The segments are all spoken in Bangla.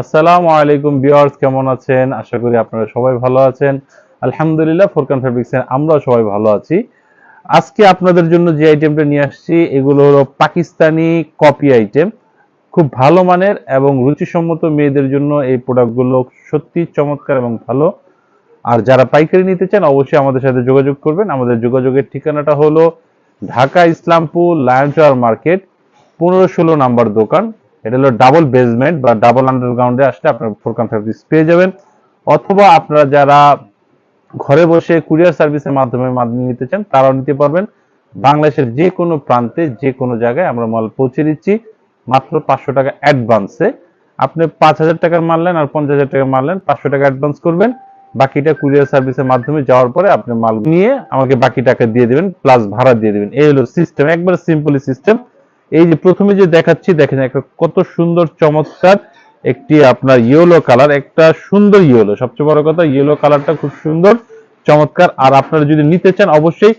আসসালামু আলাইকুম ভিউয়ার্স, কেমন আছেন? আশা করি আপনারা সবাই ভালো আছেন। আলহামদুলিল্লাহ, ফোরকান ফেব্রিক্সের আমরাও সবাই ভালো আছি। আজকে আপনাদের জন্য যে আইটেমটা নিয়ে আসছি, এগুলো হলো পাকিস্তানি কপি আইটেম খুব ভালো মানের এবং রুচিসম্মত মেয়েদের জন্য এই প্রোডাক্টগুলো সত্যি চমৎকার এবং ভালো। আর যারা পাইকারি নিতে চান, অবশ্যই আমাদের সাথে যোগাযোগ করবেন। আমাদের যোগাযোগের ঠিকানাটা হলো ঢাকা ইসলামপুর লায়ন্স মার্কেট, পনেরো ষোলো নাম্বার দোকান। এটা হলো ডাবল বেসমেন্ট বা ডাবল আন্ডারগ্রাউন্ডে আসলে আপনার ফোরকান ফ্যাব্রিক্স পেয়ে যাবেন। অথবা আপনারা যারা ঘরে বসে কুরিয়ার সার্ভিসের মাধ্যমে মাল নিতে চান, তারাও নিতে পারবেন। বাংলাদেশের যে কোনো প্রান্তে যে কোনো জায়গায় আমরা মাল পৌঁছে দিচ্ছি মাত্র পাঁচশো টাকা অ্যাডভান্সে আপনি পাঁচ হাজার টাকার মারলেন আর পঞ্চাশ হাজার টাকা মারলেন পাঁচশো টাকা অ্যাডভান্স করবেন। বাকিটা কুরিয়ার সার্ভিসের মাধ্যমে যাওয়ার পরে আপনি মাল নিয়ে আমাকে বাকি টাকা দিয়ে দেবেন প্লাস ভাড়া দিয়ে দেবেন। এই হলো সিস্টেম একবার সিম্পলি সিস্টেম এই যে প্রথমে যে দেখাচ্ছি, দেখেন কত সুন্দর চমৎকার একটি আপনার ইয়েলো কালার একটা সুন্দর ইয়েলো সবচেয়ে বড় কথা ইয়েলো কালারটা খুব সুন্দর, চমৎকার। আর আপনারা যদি নিতে চান, অবশ্যই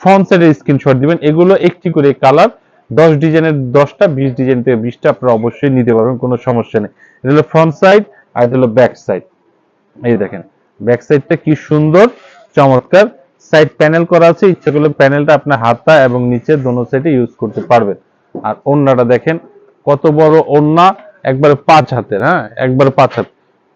ফ্রন্ট সাইডের স্ক্রিনশট দিবেন। এগুলো একটি করে কালার দশ ডিজাইনের দশটা, বিশ ডিজাইন থেকে বিশটা আপনারা অবশ্যই নিতে পারবেন, কোনো সমস্যা নেই। এটা হলো ফ্রন্ট সাইড আর এটা হলো ব্যাক সাইড এই দেখেন ব্যাক সাইডটা কি সুন্দর, চমৎকার। সাইড প্যানেল করা আছে, ইচ্ছা করলে প্যানেলটা আপনার হাতা এবং নিচে দোনো সাইডে ইউজ করতে পারবেন। আর ওন্নাটা দেখেন, কত বড় ওন্না, একবারে পাঁচ হাতের হ্যাঁ? একবারে পাঁচ হাত।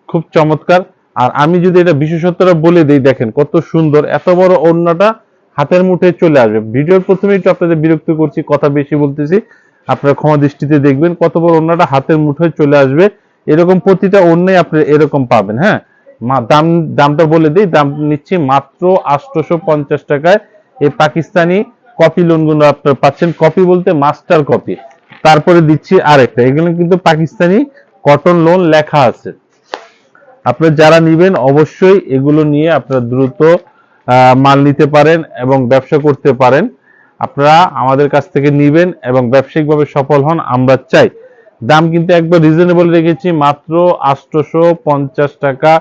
খুব চমৎকার। আর আমি যদি এটা বিশেষত্বটা বলে দিই, দেখেন কত সুন্দর, এত বড় ওন্নাটা হাতের মুঠে চলে আসবে। ভিডিওর প্রথমে একটু আপনাদের বিরক্ত করছি, কথা বেশি বলতেছি। আপনারা ক্ষমা দৃষ্টিতে দেখবেন, কত বড় ওন্নাটা হাতের মুঠোয় চলে আসবে। এরকম প্রতিটা অন্যই আপনি এরকম পাবেন হ্যাঁ? দাম, দামটা বলে দিই, দাম নিচ্ছি মাত্র আটশোশো পঞ্চাশ টাকায়। এই পাকিস্তানি কপি লোনগুলো আপনারা পাচ্ছেন। কপি বলতে মাস্টার কপি তারপরে দিচ্ছি আরেকটা। এগুলো কিন্তু পাকিস্তানি কটন লোন লেখা আছে। আপনারা যারা নিবেন অবশ্যই এগুলো নিয়ে আপনারা দ্রুত মাল নিতে পারেন এবং ব্যবসা করতে পারেন। আপনারা আমাদের কাছ থেকে নিবেন এবং ব্যবসায়িকভাবে সফল হন, আমরা চাই। দাম কিন্তু একবার রিজনেবল রেখেছি, মাত্র আটশোশো পঞ্চাশ টাকা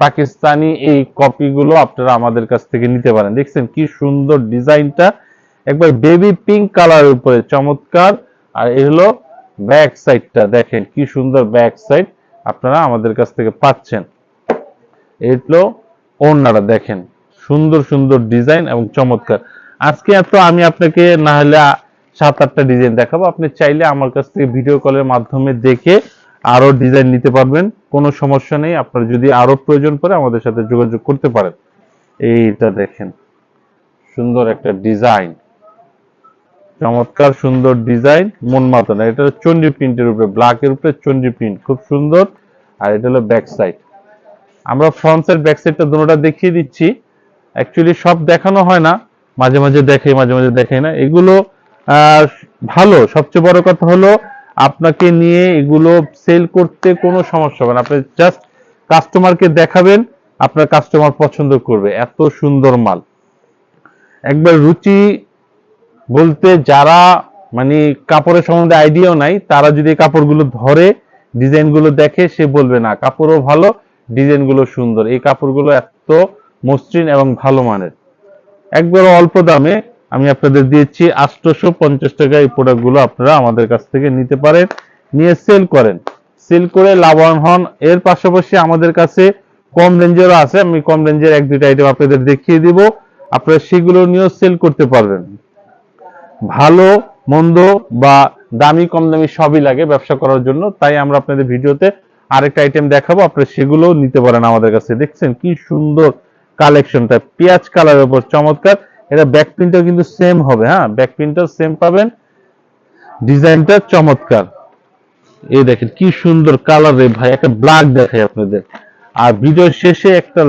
পাকিস্তানি এই কপিগুলো আপনারা আমাদের কাছ থেকে নিতে পারেন। দেখছেন কি সুন্দর ডিজাইনটা একবার বেবি পিঙ্ক কালারের উপরে, চমৎকার। আর এ হলো ব্যাক সাইডটা দেখেন কি সুন্দর ব্যাক সাইড আপনারা আমাদের কাছ থেকে পাচ্ছেন। এই হলো ওড়নাটা, দেখেন সুন্দর সুন্দর ডিজাইন এবং চমৎকার। আজকে এত, আমি আপনাকে না হলে সাত আটটা ডিজাইন দেখাবো। আপনি চাইলে আমার কাছ থেকে ভিডিও কলের মাধ্যমে দেখে আরও ডিজাইন নিতে পারবেন। কোনো সমস্যা নেই, আপনার যদি আরও প্রয়োজন পড়ে আমাদের সাথে যোগাযোগ করতে পারেন। এইটা দেখেন, সুন্দর একটা ডিজাইন চমৎকার সুন্দর ডিজাইন, মন মতো না এটা চন্ডি প্রিন্টের উপরে ব্ল্যাকের উপরে চন্ডি প্রিন্ট খুব সুন্দর। আর এটা হলো ব্যাক সাইড আমরা ফ্রন্ট সাইড ব্যাক সাইডটা দুটোটা দেখিয়ে দিচ্ছি। অ্যাকচুয়ালি সব দেখানো হয় না, মাঝে মাঝে দেখে, মাঝে মাঝে দেখে না। এগুলো ভালো। সবচেয়ে বড় কথা হলো, আপনাকে নিয়ে এগুলো সেল করতে কোনো সমস্যা হবে না। আপনি জাস্ট কাস্টমারকে দেখাবেন, আপনার কাস্টমার পছন্দ করবে। এত সুন্দর মাল। একবার রুচি বলতে যারা মানে কাপড়ের সম্বন্ধে আইডিয়াও নাই, তারা যদি কাপড়গুলো ধরে, ডিজাইনগুলো দেখে, সে বলবে, না, কাপড়ও ভালো, ডিজাইনগুলো সুন্দর। এই কাপড়গুলো এত মসৃণ এবং ভালো মানের। একবার অল্প দামে আমি আপনাদের দিয়েছি আটশোশো পঞ্চাশ টাকা এই প্রোডাক্টগুলো আপনারা আমাদের কাছ থেকে নিতে পারেন, নিয়ে সেল করেন। সেল করে লাভবান হন। এর পাশাপাশি আমাদের কাছে কম রেঞ্জেরও আছে। আমি কম রেঞ্জের এক দুইটা আইটেম আপনাদের দেখিয়ে দিব। আপনারা সেগুলো নিয়েও সেল করতে পারবেন। ভালো, মন্দ বা দামি কম দামি সবই লাগে ব্যবসা করার জন্য। তাই আমরা আপনাদের ভিডিওতে আরেকটা আইটেম দেখাবো। আপনারা সেগুলোও নিতে পারেন আমাদের কাছে। দেখছেন কি সুন্দর কালেকশনটা। পেঁয়াজ কালারের উপর চমৎকার। এটা ব্যাক প্রিন্টও কিন্তু সেম হবে হ্যাঁ? ব্যাক প্রিন্টও সেম পাবেন। ডিজাইনটা চমৎকার। এই দেখেন কি সুন্দর কালার রে ভাই, একটা ব্ল্যাক দেখাই আপনাদের। আর ভিডিওর শেষে একটা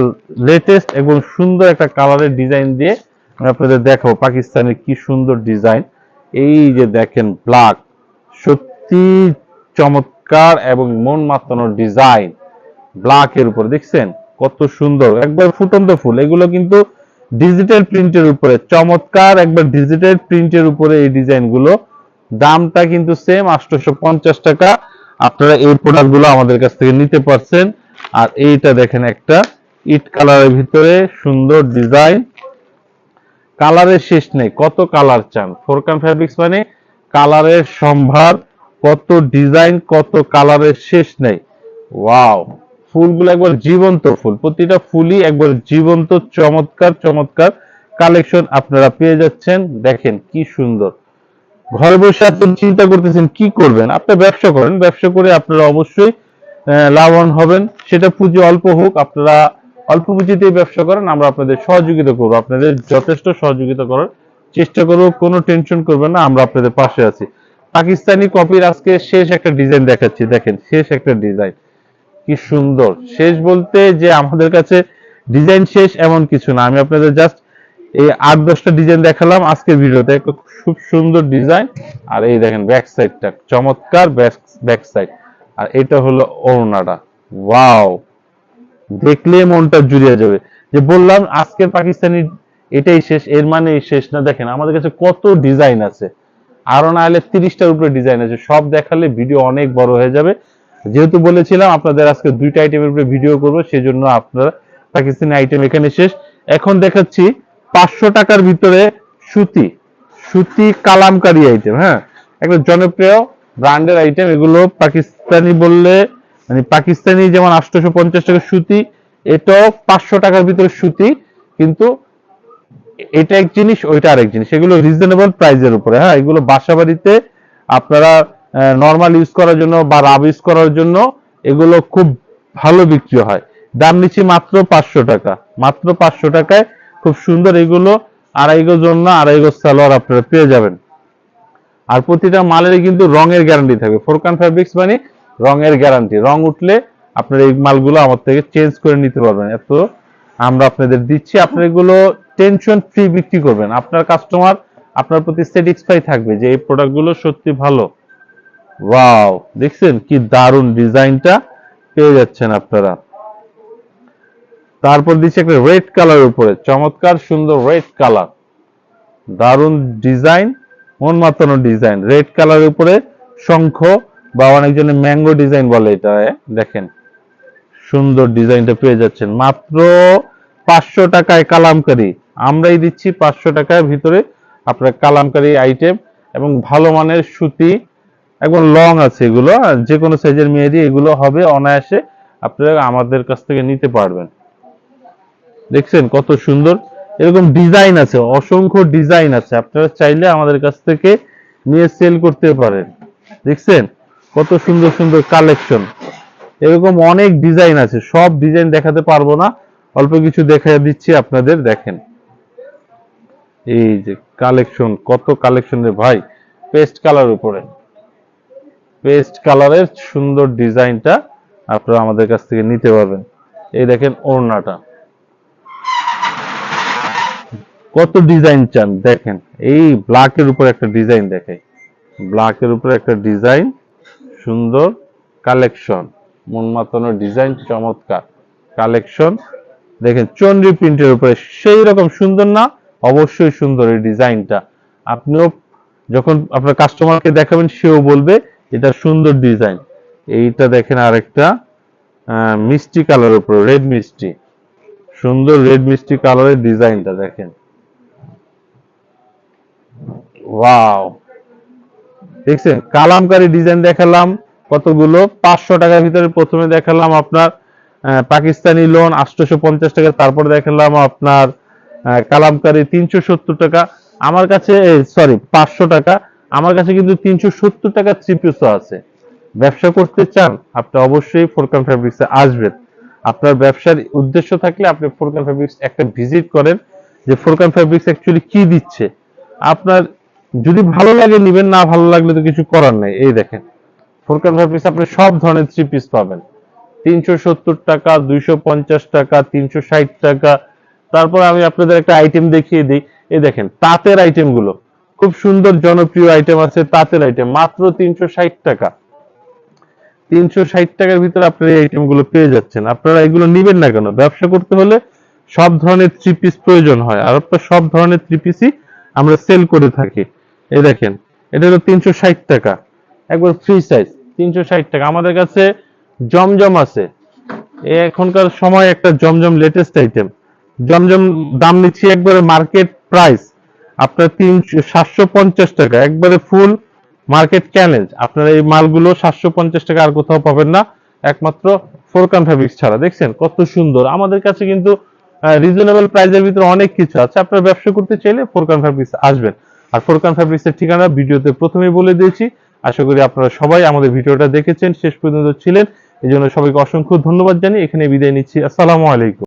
লেটেস্ট এবং সুন্দর একটা কালারের ডিজাইন দিয়ে আপনাদের দেখাবো পাকিস্তানের কি সুন্দর ডিজাইন। এই যে দেখেন ব্ল্যাক সত্যি চমৎকার এবং মন মাতানোর ডিজাইন। ব্ল্যাক এর উপর, দেখছেন? কত সুন্দর। একবার ফুটন্ত ফুল, এগুলো কিন্তু ডিজিটাল প্রিন্টের উপরে, চমৎকার একবার ডিজিটাল প্রিন্টের উপরে এই ডিজাইনগুলো দামটা কিন্তু সেম আটশোশো পঞ্চাশ টাকা। আপনারা এই প্রোডাক্টগুলো আমাদের কাছ থেকে নিতে পারছেন। আর এইটা দেখেন একটা, ইট কালারের ভিতরে সুন্দর ডিজাইন। কালারের শেষ নেই, কত কালার চান? ফোরকান ফ্যাব্রিক্স মানে কালারের সম্ভার, কত ডিজাইন, কত কালারের শেষ নেই। ওয়াও, ফুলগুলো একবার জীবন্ত ফুল, প্রতিটা ফুলই একবার জীবন্ত, চমৎকার চমৎকার কালেকশন আপনারা পেয়ে যাচ্ছেন। দেখেন কি সুন্দর। ঘরে বসে আপনি চিন্তা করতেছেন, কি করবেন? আপনি ব্যবসা করেন, ব্যবসা করে আপনারা অবশ্যই লাভবান হবেন। সেটা পুঁজি অল্প হোক, আপনারা অল্প পুঁজিতেই ব্যবসা করেন, আমরা আপনাদের সহযোগিতা করব। আপনাদের যথেষ্ট সহযোগিতা করার চেষ্টা করব, কোনো টেনশন করবেন না, আমরা আপনাদের পাশে আছি। পাকিস্তানি কপির আজকে শেষ একটা ডিজাইন দেখাচ্ছি, দেখেন, শেষ একটা ডিজাইন কি সুন্দর। শেষ বলতে যে আমাদের কাছে ডিজাইন শেষ এমন কিছু না। আমি আপনাদের জাস্ট এই আট, দশটা ডিজাইন দেখালাম আজকের ভিডিওতে। খুব সুন্দর ডিজাইন আর এই দেখেন ব্যাক সাইডটা চমৎকার ব্যাক সাইড আর এটা হলো ওড়নাটা। ওয়াও দেখলে মনটা জুড়িয়ে যাবে। যে বললাম, আজকের পাকিস্তানি এটাই শেষ, এর মানে শেষ না? দেখেন, আমাদের কাছে কত ডিজাইন আছে। আরও না হলে তিরিশটার উপরে ডিজাইন আছে। সব দেখালে ভিডিও অনেক বড় হয়ে যাবে। যেহেতু বলেছিলাম, আপনাদের আজকে দুইটা আইটেমের উপরে ভিডিও করব সেই জন্য আপনারা পাকিস্তানি আইটেম এখানে শেষ। এখন দেখাচ্ছি পাঁচশো টাকার ভিতরে সুতি সুতি কালামকারী আইটেম হ্যাঁ? একটা জনপ্রিয় ব্র্যান্ডের আইটেম এগুলো পাকিস্তানি বললে মানে পাকিস্তানি যেমন আটশোশো পঞ্চাশ টাকার সুতি, এটাও পাঁচশো টাকার ভিতরে সুতি, কিন্তু এটা এক জিনিস, ওইটা আরেক জিনিস। এগুলো রিজনেবল প্রাইসের উপরে হ্যাঁ? এগুলো বাসা বাড়িতে আপনারা নর্মাল ইউজ করার জন্য বা রাব ইউজ করার জন্য এগুলো খুব ভালো বিক্রি হয়। দাম নিচ্ছি মাত্র পাঁচশো টাকা। মাত্র পাঁচশো টাকায় খুব সুন্দর এগুলো, আড়াই জন্য আড়াই গজ সালোয়ার আপনারা পেয়ে যাবেন। আর প্রতিটা মালেরই কিন্তু রঙের গ্যারান্টি থাকবে ফোরকান ফ্যাব্রিক্স মানে রঙের গ্যারান্টি রং উঠলে আপনারা এই মালগুলো আমার থেকে চেঞ্জ করে নিতে পারবেন। এত আমরা আপনাদের দিচ্ছি। আপনারা এগুলো টেনশন ফ্রি বিক্রি করবেন। আপনার কাস্টমার আপনার প্রতি স্যাটিসফাই থাকবে যে এই প্রোডাক্টগুলো সত্যি ভালো। ওয়াও দেখছেন কি দারুণ ডিজাইনটা পেয়ে যাচ্ছেন আপনারা। তারপর দিচ্ছে একটা রেড কালার উপরে। চমৎকার, সুন্দর রেড কালার দারুণ ডিজাইন মন মাতানো ডিজাইন। রেড কালারের উপরে শঙ্খ বা অনেকজনে ম্যাঙ্গো ডিজাইন বলে এটা দেখেন। সুন্দর ডিজাইনটা পেয়ে যাচ্ছেন। মাত্র পাঁচশো টাকায় কালামকারি। আমরাই দিচ্ছি পাঁচশো টাকার ভিতরে আপনার কালামকারি আইটেম এবং ভালো মানের সুতি, একদম লং আছে এগুলো। যে কোনো সাইজের মেয়েরই এগুলো হবে অনায়াসে আপনারা আমাদের কাছ থেকে নিতে পারবেন। দেখছেন কত সুন্দর? এরকম ডিজাইন আছে, অসংখ্য ডিজাইন আছে। আপনারা চাইলে আমাদের কাছ থেকে নিয়ে সেল করতে পারেন। দেখছেন? কত সুন্দর সুন্দর কালেকশন এরকম অনেক ডিজাইন আছে, সব ডিজাইন দেখাতে পারব না। অল্প কিছু দেখা দিচ্ছি আপনাদের, দেখেন। এই যে কালেকশন কত কালেকশন রে ভাই পেস্ট কালার উপরে। পেস্ট কালারের সুন্দর ডিজাইনটা আপনারা আমাদের কাছ থেকে নিতে পারবেন। এই দেখেন ওড়নাটা। কত ডিজাইন চান, দেখেন। এই ব্ল্যাকের উপর একটা ডিজাইন দেখাই। ব্ল্যাকের উপর একটা ডিজাইন সুন্দর কালেকশন। মন মাতানো ডিজাইন চমৎকার। কালেকশন, দেখেন, চন্ডী প্রিন্টের উপরে সেই রকম সুন্দর না? অবশ্যই সুন্দর এই ডিজাইনটা। আপনিও যখন আপনার কাস্টমারকে দেখাবেন, সেও বলবে, এটা সুন্দর ডিজাইন। এইটা দেখেন আরেকটা মিষ্টি কালার উপরে, রেড মিষ্টি। সুন্দর রেড মিষ্টি কালারের ডিজাইনটা দেখেন। ওয়াও! দেখছেন? কালামকারী ডিজাইন দেখালাম, কতগুলো? পাঁচশো টাকার ভিতরে প্রথমে দেখালাম আপনার পাকিস্তানি লোন আটশোশো পঞ্চাশ টাকা, তারপর দেখালাম আপনার কালামকারী তিনশো সত্তর টাকা। আমার কাছে সরি পাঁচশো টাকা। আমার কাছে কিন্তু তিনশো সত্তর টাকা থ্রি আছে। ব্যবসা করতে চান, আপনি অবশ্যই ফোরকান ফ্যাব্রিক্সে আসবেন। আপনার ব্যবসার উদ্দেশ্য থাকলে আপনি ফোরকান ফ্যাব্রিক্স একটা ভিজিট করেন, যে ফোরকান ফ্যাব্রিক্স অ্যাকচুয়ালি কি দিচ্ছে। আপনার যদি ভালো লাগে, নিবেন, না ভালো লাগলে তো কিছু করার নাই। এই দেখেন ফোরকান পিস আপনি সব ধরনের থ্রি পিস পাবেন। তিনশো সত্তর টাকা, দুইশো পঞ্চাশ টাকা, তিনশো ষাট টাকা। তারপর আমি আপনাদের একটা আইটেম দেখিয়ে দিই। এই দেখেন, তাঁতের আইটেমগুলো। খুব সুন্দর জনপ্রিয় আইটেম আছে তাঁতের আইটেম মাত্র তিনশো ষাট টাকা। তিনশো ষাট টাকার ভিতরে আপনারা এই আইটেমগুলো পেয়ে যাচ্ছেন। আপনারা এগুলো নিবেন না কেন? ব্যবসা করতে হলে সব ধরনের থ্রি পিস প্রয়োজন হয়। আর আপনার সব ধরনের থ্রি পিসই আমরা সেল করে থাকি। এই দেখেন, এটা হলো তিনশো ষাট টাকা। একবার ফ্রি সাইজ তিনশো ষাট টাকা। আমাদের কাছে জমজম আছে। এখনকার সময় একটা জমজম লেটেস্ট আইটেম জমজম দাম নিচ্ছি একবারে মার্কেট প্রাইস আপনার তিনশো সাতশো পঞ্চাশ টাকা। একবারে ফুল মার্কেট চ্যালেঞ্জ আপনারা এই মালগুলো সাতশো পঞ্চাশ টাকা আর কোথাও পাবেন না। একমাত্র ফোরকান ফ্যাব্রিক্স ছাড়া। দেখছেন, কত সুন্দর। আমাদের কাছে কিন্তু রিজনেবল প্রাইসের ভিতরে অনেক কিছু আছে। আপনার ব্যবসা করতে চাইলে ফোরকান ফ্যাব্রিক্স আসবেন। আর ফোরকান ফ্যাব্রিক্সের ঠিকানা ভিডিওতে প্রথমেই বলে দিয়েছি। আশা করি আপনারা সবাই আমাদের ভিডিওটা দেখেছেন, শেষ পর্যন্ত ছিলেন। এই জন্য সবাইকে অসংখ্য ধন্যবাদ জানিয়ে এখানে বিদায় নিচ্ছি। আসসালামু আলাইকুম।